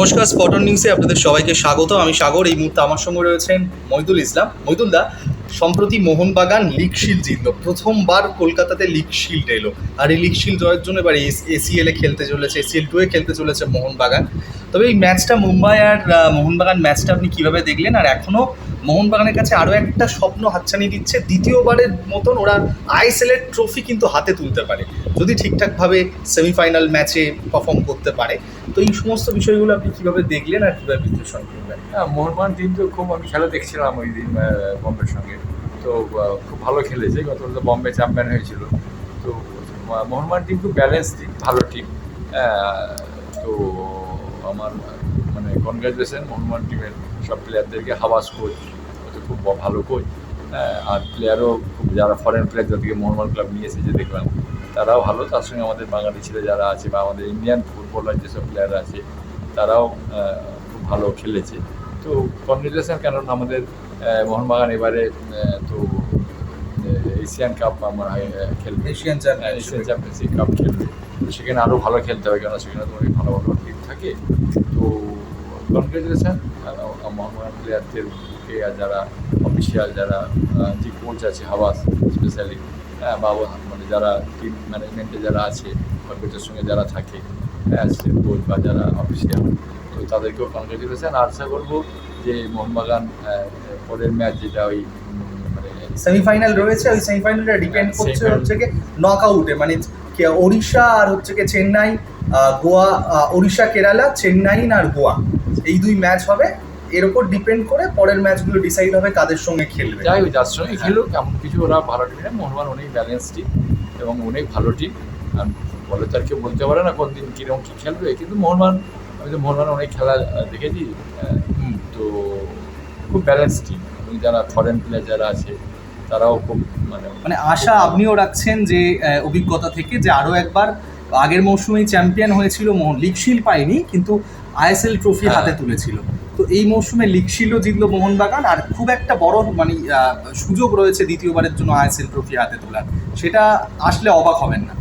নমস্কার স্পটন নিউজে আপনাদের সবাইকে স্বাগত। আমি সাগর, এই মুহূর্তে আমার সঙ্গে রয়েছেন মহিদুল ইসলাম। মহিদুল দা, সম্প্রতি মোহনবাগান লিগ জিতল। প্রথমবার কলকাতাতে লিগ শিল্ড এলো। আর এই লিগ জয়ের জন্য এবার এসিএল এ খেলতে চলেছে এসিএল টু এ খেলতে চলেছে মোহনবাগান। তবে এই ম্যাচটা মুম্বাই আর মোহনবাগান ম্যাচটা আপনি কীভাবে দেখলেন? আর এখনও মোহনবাগানের কাছে আরও একটা স্বপ্ন হাতছানি দিচ্ছে, দ্বিতীয়বারের মতন ওরা আইএসএল এর ট্রফি কিন্তু হাতে তুলতে পারে, যদি ঠিকঠাকভাবে সেমিফাইনাল ম্যাচে পারফর্ম করতে পারে। তো এই সমস্ত বিষয়গুলো আপনি কীভাবে দেখলেন আর কীভাবে বিশ্লেষণ করবেন হ্যাঁ মোহনবাগান টিম তো খুব, আমি খেলা দেখছিলাম ওই দিন বম্বের সঙ্গে। তো খুব ভালো খেলেছে গত বম্বে চ্যাম্পিয়ন হয়েছিল। তো মোহনবাগান টিম খুব ব্যালেন্স টিম ভালো টিম তো আমার মানে কনগ্রাচুলেশন মোহনবাগান টিমের সব প্লেয়ারদেরকে হাওয়াস কোচ তো খুব ভালো কোচ আর প্লেয়ারও খুব যারা ফরেন প্লেয়ার যাদেরকে মোহনবাগান ক্লাব নিয়ে এসেছে দেখলাম তারাও ভালো। তার সঙ্গে আমাদের বাঙালি ছেলে যারা আছে বা আমাদের ইন্ডিয়ান ফুটবলার যেসব প্লেয়ার আছে তারাও খুব ভালো খেলেছে। তো কনগ্রেচুলেশন কারণ আমাদের মোহনবাগান এবারে তো এশিয়ান কাপ আমার হয়, খেলবে। এশিয়ান হ্যাঁ, এশিয়ান চ্যাম্পিয়নশিপ কাপ খেলবে। সেখানে আরও ভালো খেলতে হবে কেন সেখানে তো অনেক ভালো ভালো টিম থাকে। তো কনগ্রেচুলেশন প্লেয়ারদেরকে আর যারা অফিসিয়াল যারা যে কোচ আছে হাওয়াস স্পেশালি হ্যাঁ বা মানে যারা টিম ম্যানেজমেন্টে যারা আছে বা কোচের সঙ্গে যারা থাকে হ্যাঁ কোচ বা যারা অফিসিয়াল তো তাদেরকেও কনগ্রেচুলেশন আশা করব যে মোহনবাগান পরের ম্যাচ যেটা ওই মানে সেমিফাইনাল রয়েছে ওই সেমিফাইনালটা ডিপেন্ড হ্যাঁ, করছে semifinal- হচ্ছে নক আউটে মানে ওড়িশা আর হচ্ছে কি চেন্নাই গোয়া ওড়িশা, কেরালা, চেন্নাই আর গোয়া। এই দুই ম্যাচ হবে। এর উপর ডিপেন্ড করে পরের ম্যাচগুলো ডিসাইড হবে কাদের সঙ্গে খেলবে। যাই হোক, যার সঙ্গে খেলুক, এমন কিছু ওরা ভালো টিম না মোহনবাগান অনেক ব্যালেন্স টিম এবং অনেক ভালো টিম বলে তো আর কেউ বলতে পারে না কোন দিন কীরকম কী খেলবে। কিন্তু মোহনবাগান, আমি তো মোহনবাগান অনেক খেলা দেখেছি। তো খুব ব্যালেন্স টিম এবং যারা ফরেন প্লেয়ার যারা আছে তারাও খুব মানে মানে আশা আপনিও রাখছেন যে অভিজ্ঞতা থেকে যে আরও একবার আগের মৌসুমেই চ্যাম্পিয়ন হয়েছিল মোহন। লিগ শিল্ড পায়নি কিন্তু আইএসএল ট্রফি হ্যাঁ। হাতে তুলেছিল। তো এই মৌসুমে লিগ শিল্ডও জিতলো মোহনবাগান আর খুব একটা বড় মানে সুযোগ রয়েছে দ্বিতীয়বারের জন্য আইএসএল ট্রফি হাতে তোলার। সেটা আসলে অবাক হবেন না।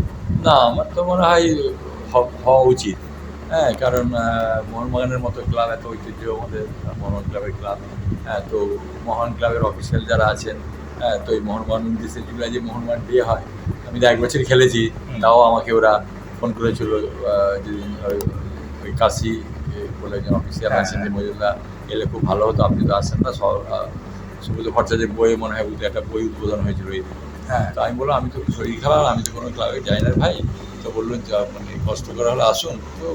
না আমার তো মনে হয় হওয়া উচিত। হ্যাঁ কারণ মোহনবাগানের মতো ক্লাব এত ঐতিহ্য আমাদের মোহন ক্লাবের ক্লাব। হ্যাঁ তো মোহন ক্লাবের অফিসিয়াল যারা আছেন তো এই মোহনবাগান উনত্রিশে জুলাই যে মোহনবাগান ডে হয় আমি তো এক বছর খেলেছি তাও আমাকে ওরা ফোন করেছিল যেদিন ওই- কাশি বলে একজন অফিসিয়াল হ্যাঁ, আছেন যে হ্যাঁ। মজুল্লাহ এলে খুব ভালো হতো আপনি তো আসেন না সব সুব্রত ভট্টাচার্যের বইয়ে মনে হয় একটা বই উদ্বোধন হয়েছিল এই হ্যাঁ। তো আমি বললাম আমি তো শরীর খারাপ আমি তো কোনো ক্লাবে যাই না ভাই। তো বললেন যে মানে কষ্ট করে হলে আসুন। তো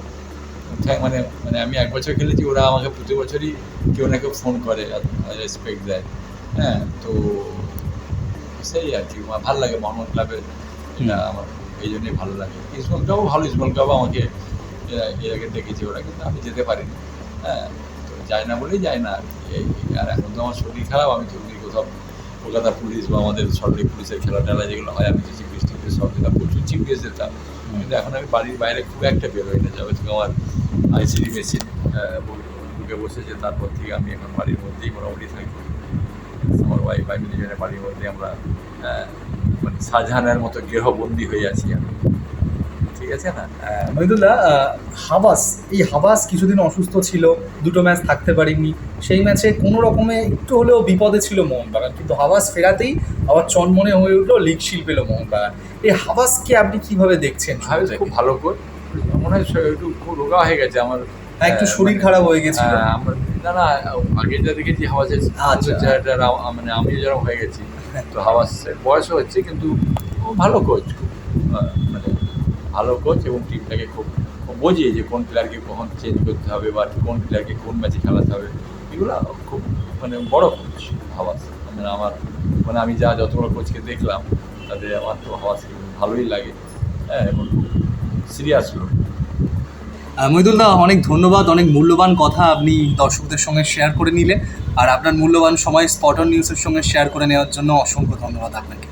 মানে মানে আমি এক বছর খেলেছি ওরা আমাকে প্রতি বছরই কেউ না কেউ ফোন করে রেসপেক্ট দেয়। হ্যাঁ তো সেই আর কি আমার ভালো লাগে মোহাম্মদ ক্লাবের এটা আমার এই জন্যই ভালো লাগে। ইসমল ক্লাবও ভালো ইসমল ক্লাব আমাকে এর- আগে ডেকেছি ওরা কিন্তু আমি যেতে পারিনি। হ্যাঁ তো যাই না বলেই যাই না আর কি। এই আর এখন তো আমার শরীর খারাপ আমি তো কোথাও কলকাতা পুলিশ বা আমাদের সরকারি পুলিশের খেলা টেলা যেগুলো হয় আমি তো চিফ গেস্ট সব যেটা প্রচুর চিফ গেস্ট যেতাম কিন্তু এখন আমি বাড়ির বাইরে খুব একটা বেরোই না যাবে থেকে আমার আইসিডি মেশিন ঢুকে বসেছে তারপর থেকে আমি এখন বাড়ির মধ্যেই মোটামুটি থাকি। আমার ওয়াইফ আমি দুজনে বাড়ির মধ্যে আমরা মানে শাহজাহানের মতো গৃহবন্দী হয়ে আছি আমি। ঠিক আছে না? মহিদুল্লাহ হাবাস এই হাবাস কিছুদিন অসুস্থ ছিল দুটো ম্যাচ থাকতে পারেনি। সেই ম্যাচে কোনো রকমে একটু হলেও বিপদে ছিল মোহনবাগান কিন্তু হাবাস ফেরাতেই আবার চনমনে হয়ে উঠল লিগ শিল পেল মোহনবাগান এই হাবাসকে আপনি কীভাবে দেখছেন? শুরু খুব ভালো কোচ মনে হয় একটু রোগা হয়ে গেছে আমার হ্যাঁ, একটু শরীর মানে- খারাপ হয়ে হ্যাঁ, আমার না না আগে যা দেখেছি হাওয়াজের আচ্ছা। চেহারাটা মানে আমিও যেরকম হয়ে গেছি তো হাওয়াসের বয়সও হচ্ছে কিন্তু ও ভালো কোচ মানে ভালো কোচ এবং টিমটাকে খুব বোঝে যে কোন প্লেয়ারকে কখন চেঞ্জ করতে হবে বা কোন প্লেয়ারকে কোন ম্যাচে খেলাতে হবে। এগুলো খুব মানে বড় কোচ হাওয়াস মানে আমার মানে আমি যা যতগুলো কোচকে দেখলাম তাদের আমার তো হাওয়াসকে ভালোই লাগে। হ্যাঁ এবং সিরিয়াস লোক। আহ, মহিদুল্লাহ অনেক ধন্যবাদ অনেক মূল্যবান কথা আপনি দর্শকদের সঙ্গে শেয়ার করে নিলেন। আর আপনার মূল্যবান সময় স্পটন নিউজের সঙ্গে শেয়ার করে নেওয়ার জন্য অসংখ্য ধন্যবাদ আপনাকে।